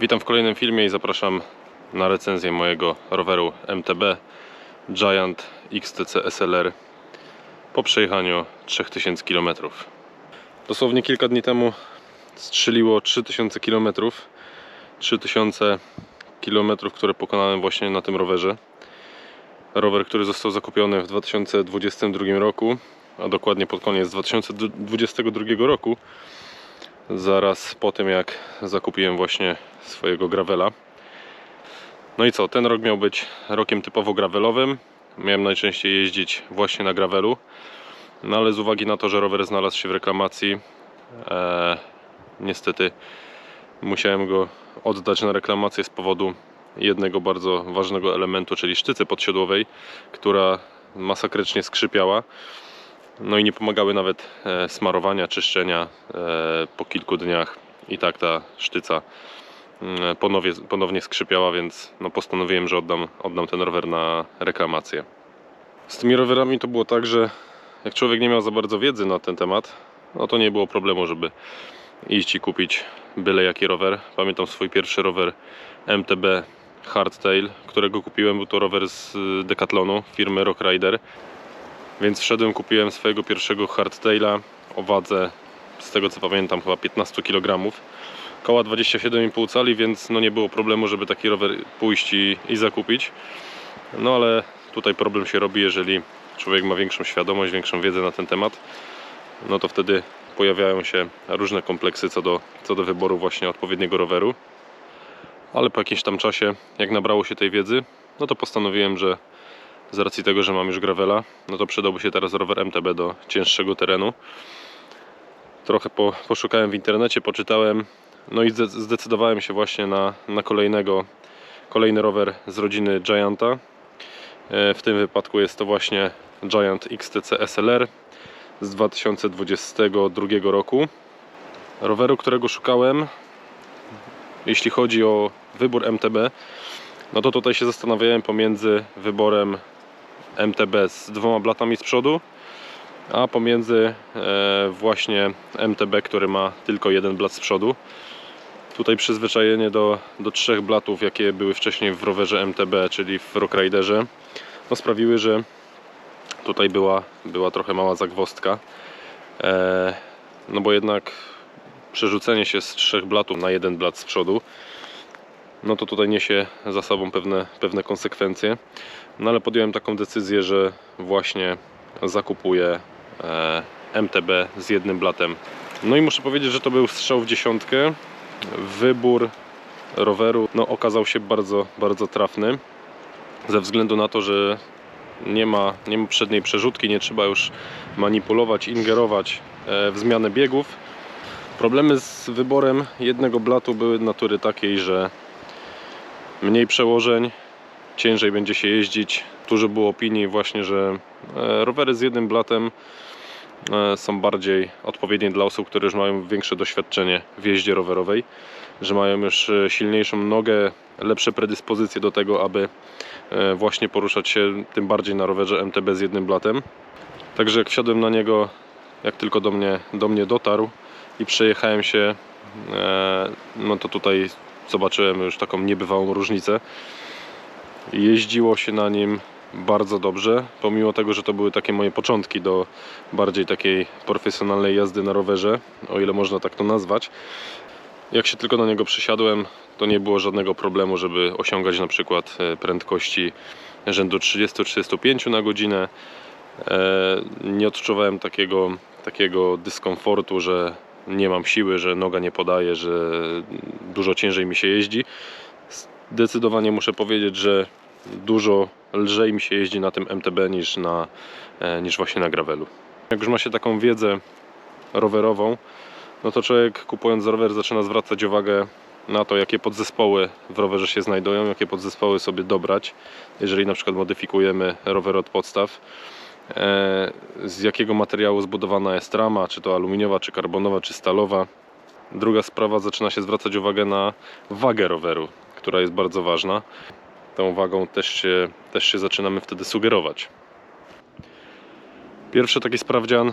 Witam w kolejnym filmie i zapraszam na recenzję mojego roweru MTB Giant XTC SLR po przejechaniu 3000 km. Dosłownie kilka dni temu strzeliło 3000 km. 3000 km, które pokonałem właśnie na tym rowerze. Rower, który został zakupiony w 2022 roku, a dokładnie pod koniec 2022 roku zaraz po tym jak zakupiłem właśnie swojego gravela. No i co, ten rok miał być rokiem typowo gravelowym. Miałem najczęściej jeździć właśnie na gravelu. No ale z uwagi na to, że rower znalazł się w reklamacji, e, niestety musiałem go oddać na reklamację z powodu jednego bardzo ważnego elementu, czyli sztycy podsiodłowej, która masakrycznie skrzypiała. No i nie pomagały nawet e, smarowania, czyszczenia e, po kilku dniach i tak ta sztyca mm, ponownie, ponownie skrzypiała, więc no postanowiłem, że oddam, oddam ten rower na reklamację. Z tymi rowerami to było tak, że jak człowiek nie miał za bardzo wiedzy na ten temat, no to nie było problemu, żeby iść i kupić byle jaki rower. Pamiętam swój pierwszy rower MTB Hardtail, którego kupiłem, był to rower z y, Decathlonu firmy Rock Rider. Więc wszedłem, kupiłem swojego pierwszego hardtaila o wadze, z tego co pamiętam, chyba 15 kg. Koła 27,5 cali, więc no nie było problemu, żeby taki rower pójść i, i zakupić. No ale tutaj problem się robi, jeżeli człowiek ma większą świadomość, większą wiedzę na ten temat. No to wtedy pojawiają się różne kompleksy co do, co do wyboru właśnie odpowiedniego roweru. Ale po jakimś tam czasie, jak nabrało się tej wiedzy, no to postanowiłem, że z racji tego, że mam już gravela, no to przydałby się teraz rower MTB do cięższego terenu. Trochę po, poszukałem w internecie, poczytałem, no i zde- zdecydowałem się właśnie na, na kolejnego, kolejny rower z rodziny Gianta. E, W tym wypadku jest to właśnie Giant XTC SLR z 2022 roku. Roweru, którego szukałem, jeśli chodzi o wybór MTB, no to tutaj się zastanawiałem pomiędzy wyborem MTB z dwoma blatami z przodu, a pomiędzy e, właśnie MTB, który ma tylko jeden blat z przodu. Tutaj przyzwyczajenie do, do trzech blatów, jakie były wcześniej w rowerze MTB, czyli w Rock Riderze, no sprawiły, że tutaj była, była trochę mała zagwostka. E, no bo jednak przerzucenie się z trzech blatów na jeden blat z przodu no to tutaj niesie za sobą pewne, pewne konsekwencje. No ale podjąłem taką decyzję, że właśnie zakupuję e, MTB z jednym blatem. No i muszę powiedzieć, że to był strzał w dziesiątkę. Wybór roweru no, okazał się bardzo, bardzo trafny. Ze względu na to, że nie ma, nie ma przedniej przerzutki, nie trzeba już manipulować, ingerować e, w zmianę biegów. Problemy z wyborem jednego blatu były natury takiej, że mniej przełożeń, ciężej będzie się jeździć. Dużo było opinii właśnie, że e, rowery z jednym blatem e, są bardziej odpowiednie dla osób, które już mają większe doświadczenie w jeździe rowerowej, że mają już e, silniejszą nogę, lepsze predyspozycje do tego, aby właśnie poruszać się tym bardziej na rowerze MTB z jednym blatem. Także jak wsiadłem na niego, jak tylko do mnie, do mnie dotarł i przejechałem się, no to tutaj zobaczyłem już taką niebywałą różnicę. Jeździło się na nim bardzo dobrze, pomimo tego, że to były takie moje początki do bardziej takiej profesjonalnej jazdy na rowerze, o ile można tak to nazwać. Jak się tylko na niego przesiadłem, to nie było żadnego problemu, żeby osiągać na przykład e, prędkości rzędu 30-35 na godzinę. E, Nie odczuwałem takiego, takiego dyskomfortu, że nie mam siły, że noga nie podaje, że dużo ciężej mi się jeździ. Zdecydowanie muszę powiedzieć, że dużo lżej mi się jeździ na tym MTB niż, na, e, niż właśnie na gravelu. Jak już ma się taką wiedzę rowerową, no to człowiek kupując rower zaczyna zwracać uwagę na to, jakie podzespoły w rowerze się znajdują, jakie podzespoły sobie dobrać, jeżeli na przykład modyfikujemy rower od podstaw. E, Z jakiego materiału zbudowana jest rama, czy to aluminiowa, czy karbonowa, czy stalowa. Druga sprawa, zaczyna się zwracać uwagę na wagę roweru, która jest bardzo ważna. Tą wagą też się, też się zaczynamy wtedy sugerować. Pierwszy taki sprawdzian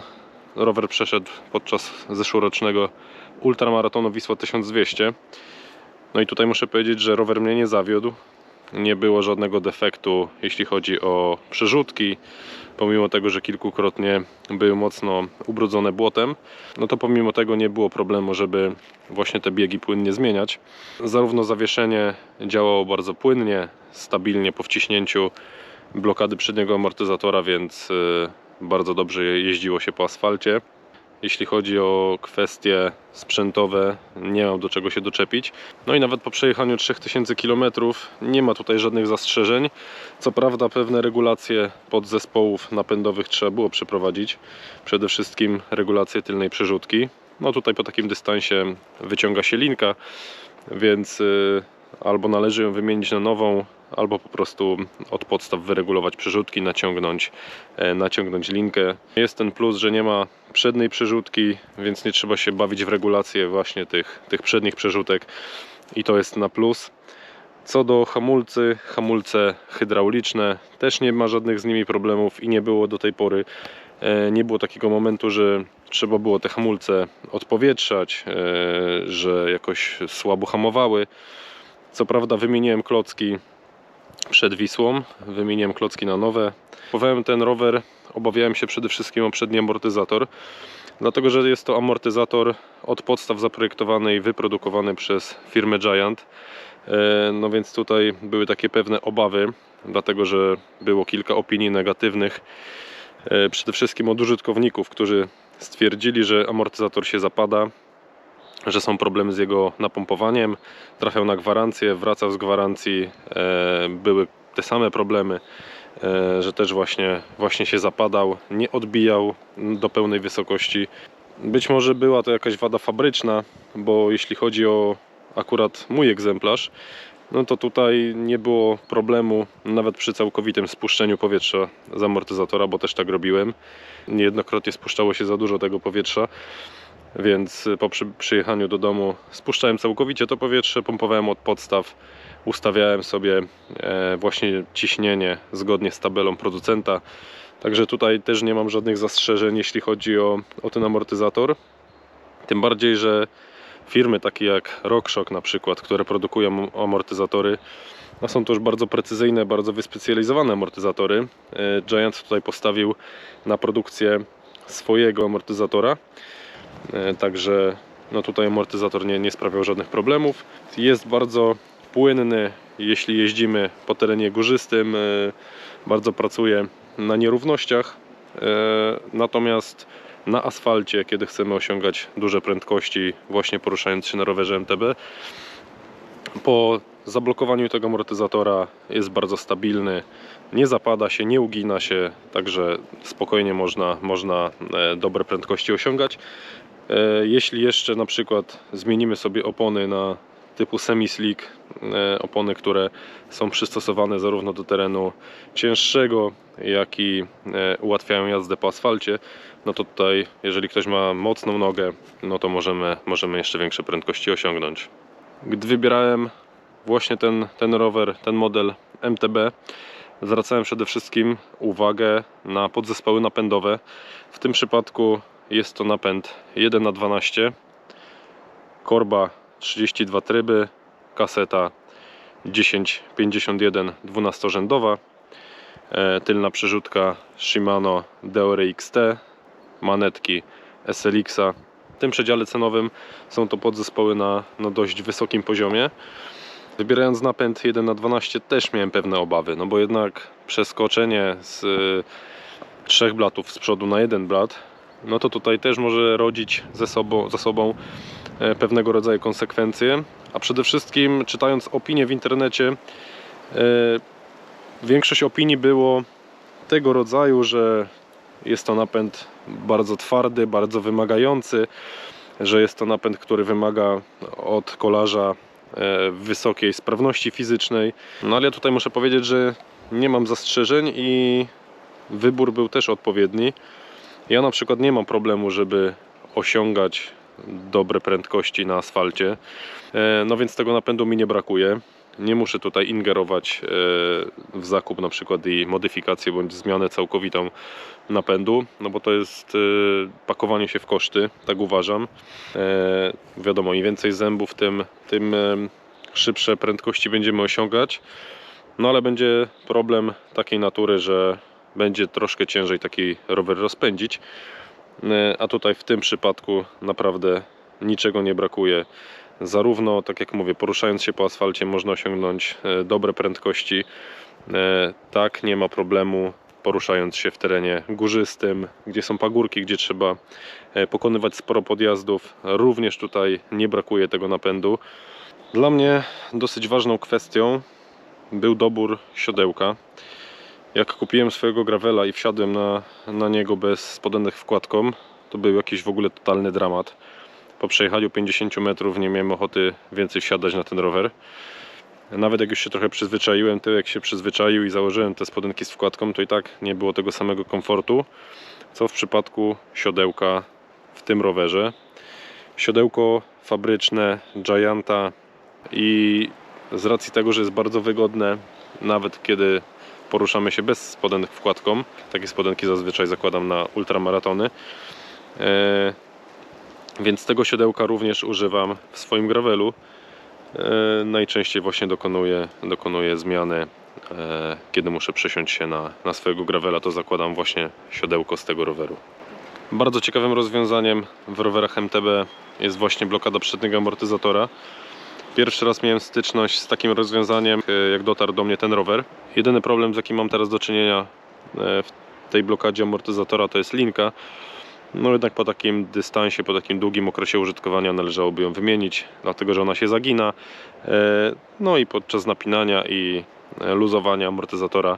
rower przeszedł podczas zeszłorocznego ultramaratonu Wisła 1200. No i tutaj muszę powiedzieć, że rower mnie nie zawiódł. Nie było żadnego defektu, jeśli chodzi o przerzutki. Pomimo tego, że kilkukrotnie były mocno ubrudzone błotem, no to pomimo tego nie było problemu, żeby właśnie te biegi płynnie zmieniać. Zarówno zawieszenie działało bardzo płynnie, stabilnie po wciśnięciu blokady przedniego amortyzatora, więc y, bardzo dobrze jeździło się po asfalcie. Jeśli chodzi o kwestie sprzętowe, nie mam do czego się doczepić. No i nawet po przejechaniu 3000 km nie ma tutaj żadnych zastrzeżeń. Co prawda pewne regulacje podzespołów napędowych trzeba było przeprowadzić. Przede wszystkim regulację tylnej przerzutki. No tutaj po takim dystansie wyciąga się linka, więc y, albo należy ją wymienić na nową, albo po prostu od podstaw wyregulować przerzutki, naciągnąć, e, naciągnąć linkę. Jest ten plus, że nie ma przedniej przerzutki, więc nie trzeba się bawić w regulację właśnie tych, tych przednich przerzutek i to jest na plus. Co do hamulcy, hamulce hydrauliczne, też nie ma żadnych z nimi problemów i nie było do tej pory. e, Nie było takiego momentu, że trzeba było te hamulce odpowietrzać, e, że jakoś słabo hamowały. Co prawda wymieniłem klocki przed Wisłą, wymieniłem klocki na nowe. Kupowałem ten rower, obawiałem się przede wszystkim o przedni amortyzator, dlatego że jest to amortyzator od podstaw zaprojektowany i wyprodukowany przez firmę Giant. E, No więc tutaj były takie pewne obawy, dlatego że było kilka opinii negatywnych, e, przede wszystkim od użytkowników, którzy stwierdzili, że amortyzator się zapada, że są problemy z jego napompowaniem, trafiał na gwarancję, wracał z gwarancji, e, były te same problemy, e, że też właśnie, właśnie się zapadał, nie odbijał do pełnej wysokości. Być może była to jakaś wada fabryczna, bo jeśli chodzi o akurat mój egzemplarz, no to tutaj nie było problemu nawet przy całkowitym spuszczeniu powietrza z amortyzatora, bo też tak robiłem. Niejednokrotnie spuszczało się za dużo tego powietrza więc po przy, przyjechaniu do domu spuszczałem całkowicie to powietrze, pompowałem od podstaw, ustawiałem sobie e, właśnie ciśnienie zgodnie z tabelą producenta. Także tutaj też nie mam żadnych zastrzeżeń, jeśli chodzi o, o ten amortyzator. Tym bardziej, że firmy takie jak RockShox na przykład, które produkują amortyzatory, no są to już bardzo precyzyjne, bardzo wyspecjalizowane amortyzatory. E, Giant tutaj postawił na produkcję swojego amortyzatora. E, Także no tutaj amortyzator nie, nie sprawiał żadnych problemów. Jest bardzo płynny, jeśli jeździmy po terenie górzystym. e, Bardzo pracuje na nierównościach. e, Natomiast na asfalcie, kiedy chcemy osiągać duże prędkości, właśnie poruszając się na rowerze MTB, po zablokowaniu tego amortyzatora jest bardzo stabilny, nie zapada się, nie ugina się, także spokojnie można, można dobre prędkości osiągać. E, Jeśli jeszcze na przykład zmienimy sobie opony na typu semi-slick, e, opony, które są przystosowane zarówno do terenu cięższego, jak i e, ułatwiają jazdę po asfalcie, no to tutaj, jeżeli ktoś ma mocną nogę, no to możemy, możemy jeszcze większe prędkości osiągnąć. Gdy wybierałem właśnie ten, ten rower, ten model MTB, zwracałem przede wszystkim uwagę na podzespoły napędowe. W tym przypadku jest to napęd 1 na 12 korba 32 tryby, kaseta 1051 12-rzędowa, e, tylna przerzutka Shimano Deore XT, manetki SLX-a. W tym przedziale cenowym są to podzespoły na, na dość wysokim poziomie. Wybierając napęd 1 na 12 też miałem pewne obawy, no bo jednak przeskoczenie z y, trzech blatów z przodu na jeden blat, no to tutaj też może rodzić ze sobą, sobą e, pewnego rodzaju konsekwencje. A przede wszystkim czytając opinie w internecie, e, większość opinii było tego rodzaju, że jest to napęd bardzo twardy, bardzo wymagający, że jest to napęd, który wymaga od kolarza e, wysokiej sprawności fizycznej. No ale ja tutaj muszę powiedzieć, że nie mam zastrzeżeń i wybór był też odpowiedni. Ja na przykład nie mam problemu, żeby osiągać dobre prędkości na asfalcie. E, No więc tego napędu mi nie brakuje. Nie muszę tutaj ingerować e, w zakup na przykład i modyfikację bądź zmianę całkowitą napędu, no bo to jest e, pakowanie się w koszty, tak uważam. Wiadomo, im więcej zębów, tym, tym szybsze prędkości będziemy osiągać. No ale będzie problem takiej natury, że będzie troszkę ciężej taki rower rozpędzić. E, A tutaj w tym przypadku naprawdę niczego nie brakuje. Zarówno, tak jak mówię, poruszając się po asfalcie można osiągnąć e, dobre prędkości. E, Tak, nie ma problemu poruszając się w terenie górzystym, gdzie są pagórki, gdzie trzeba pokonywać sporo podjazdów. Również tutaj nie brakuje tego napędu. Dla mnie dosyć ważną kwestią był dobór siodełka. Jak kupiłem swojego gravela i wsiadłem na, na niego bez spodanych wkładką, to był jakiś w ogóle totalny dramat. Po przejechaniu 50 metrów nie miałem ochoty więcej wsiadać na ten rower. Nawet jak już się trochę przyzwyczaiłem, jak się przyzwyczaił i założyłem te spodenki z wkładką, to i tak nie było tego samego komfortu, co w przypadku siodełka w tym rowerze. Siodełko fabryczne Gianta i z racji tego, że jest bardzo wygodne, nawet kiedy poruszamy się bez spodenek wkładką, takie spodenki zazwyczaj zakładam na ultramaratony, e, więc tego siodełka również używam w swoim gravelu. E, Najczęściej właśnie dokonuję, dokonuję zmiany, e, kiedy muszę przesiąść się na, na swojego gravela, to zakładam właśnie siodełko z tego roweru. Bardzo ciekawym rozwiązaniem w rowerach MTB jest właśnie blokada przedniego amortyzatora. Pierwszy raz miałem styczność z takim rozwiązaniem, e, jak dotarł do mnie ten rower. Jedyny problem, z jakim mam teraz do czynienia e, w tej blokadzie amortyzatora, to jest linka. No jednak po takim dystansie, po takim długim okresie użytkowania należałoby ją wymienić, dlatego że ona się zagina. E, No i podczas napinania i luzowania amortyzatora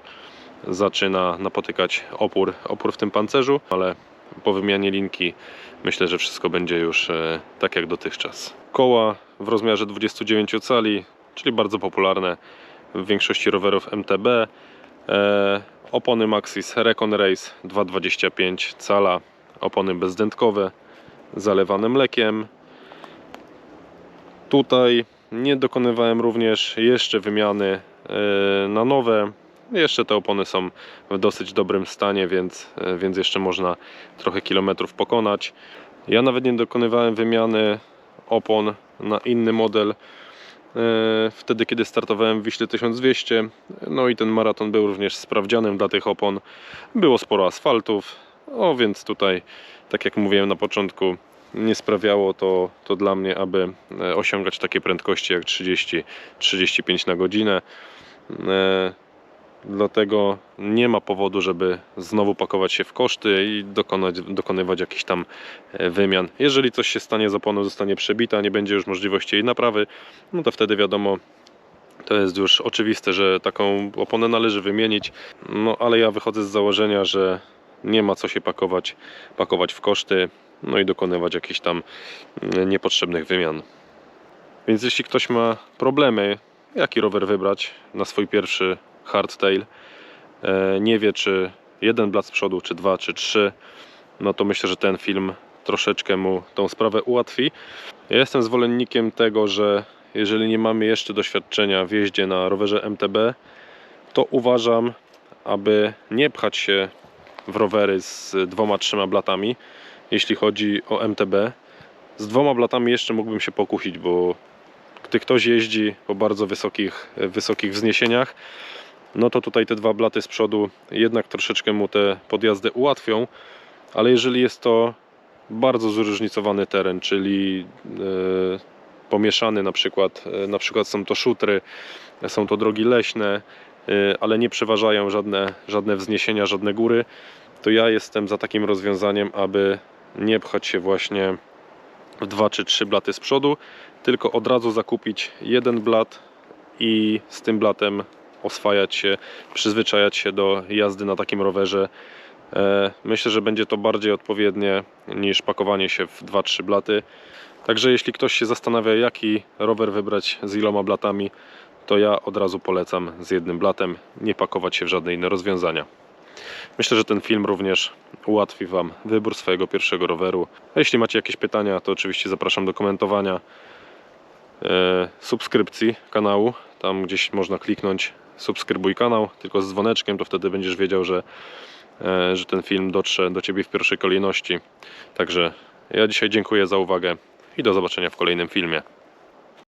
zaczyna napotykać opór, opór w tym pancerzu, ale po wymianie linki myślę, że wszystko będzie już tak jak dotychczas. Koła w rozmiarze 29 cali, czyli bardzo popularne w większości rowerów MTB. E, Opony Maxis Recon Race 2,25 cala, opony bezdętkowe, zalewane mlekiem. Tutaj nie dokonywałem również jeszcze wymiany e, na nowe. Jeszcze te opony są w dosyć dobrym stanie, więc, e, więc jeszcze można trochę kilometrów pokonać. Ja nawet nie dokonywałem wymiany opon na inny model e, wtedy, kiedy startowałem w Wiśle 1200. No i ten maraton był również sprawdzianym dla tych opon. Było sporo asfaltów, o więc tutaj, tak jak mówiłem na początku, nie sprawiało to, to dla mnie, aby e, osiągać takie prędkości jak 30-35 na godzinę. E, Dlatego nie ma powodu, żeby znowu pakować się w koszty i dokonać, dokonywać jakichś tam e, wymian. Jeżeli coś się stanie z oponą, zostanie przebita, nie będzie już możliwości jej naprawy, no to wtedy wiadomo, to jest już oczywiste, że taką oponę należy wymienić. No ale ja wychodzę z założenia, że nie ma co się pakować, pakować w koszty, no i dokonywać jakichś tam mm, niepotrzebnych wymian. Więc jeśli ktoś ma problemy, jaki rower wybrać na swój pierwszy hardtail, e, nie wie czy jeden blat z przodu, czy dwa, czy trzy, no to myślę, że ten film troszeczkę mu tą sprawę ułatwi. Ja jestem zwolennikiem tego, że jeżeli nie mamy jeszcze doświadczenia w jeździe na rowerze MTB, to uważam, aby nie pchać się w rowery z dwoma, trzema blatami, jeśli chodzi o MTB. Z dwoma blatami jeszcze mógłbym się pokusić, bo gdy ktoś jeździ po bardzo wysokich, wysokich wzniesieniach, no to tutaj te dwa blaty z przodu jednak troszeczkę mu te podjazdy ułatwią, ale jeżeli jest to bardzo zróżnicowany teren, czyli e, pomieszany na przykład, e, na przykład są to szutry, są to drogi leśne, e, ale nie przeważają żadne, żadne wzniesienia, żadne góry, to ja jestem za takim rozwiązaniem, aby nie pchać się właśnie w dwa czy trzy blaty z przodu, tylko od razu zakupić jeden blat i z tym blatem oswajać się, przyzwyczajać się do jazdy na takim rowerze. E, Myślę, że będzie to bardziej odpowiednie niż pakowanie się w 2-3 blaty. Także jeśli ktoś się zastanawia, jaki rower wybrać z iloma blatami, to ja od razu polecam z jednym blatem, nie pakować się w żadne inne rozwiązania. Myślę, że ten film również ułatwi Wam wybór swojego pierwszego roweru. A jeśli macie jakieś pytania, to oczywiście zapraszam do komentowania, e, subskrypcji kanału. Tam gdzieś można kliknąć subskrybuj kanał, tylko z dzwoneczkiem, to wtedy będziesz wiedział, że, e, że ten film dotrze do Ciebie w pierwszej kolejności. Także ja dzisiaj dziękuję za uwagę i do zobaczenia w kolejnym filmie.